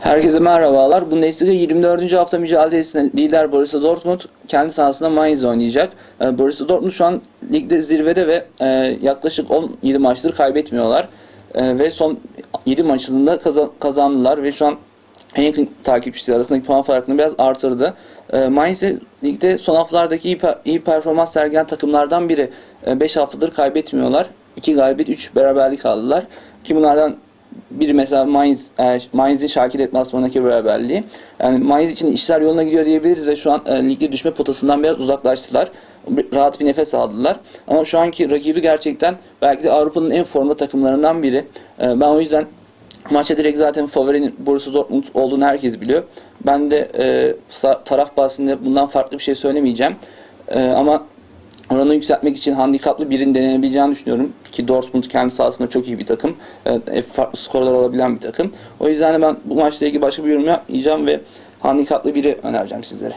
Herkese merhabalar. Bundesliga 24. hafta mücadelesinde lider Borussia Dortmund kendi sahasında Mainz oynayacak. Ee, Borussia Dortmund şu an ligde zirvede ve e, yaklaşık 17 maçtır kaybetmiyorlar. E, ve son 7 maçında kazan, kazandılar ve şu an en yakın takipçisi arasındaki puan farkını biraz artırdı. E, Mainz ise ligde son haftalardaki iyi performans sergilen takımlardan biri. 5 haftadır kaybetmiyorlar. 2 galibiyet 3 beraberlik aldılar. Ki bunlardan biri mesela Mainz, e, Mainz'in Schalke deplasmanındaki beraberliği. Yani Mainz için işler yoluna gidiyor diyebiliriz ve şu an e, ligde düşme potasından biraz uzaklaştılar. Bir- Rahat bir nefes aldılar. Ama şu anki rakibi gerçekten belki de Avrupa'nın en formda takımlarından biri. E, ben o yüzden maçta direkt zaten favorinin Borussia Dortmund olduğunu herkes biliyor. Ben de e, taraf bahsinde bundan farklı bir şey söylemeyeceğim. E, ama oranı yükseltmek için handikaplı birin denenebileceğini düşünüyorum. Ki Dortmund kendi sahasında çok iyi bir takım. E, farklı skorlar alabilen bir takım. O yüzden de ben bu maçla ilgili başka bir yorum yapmayacağım ve handikaplı biri önereceğim sizlere.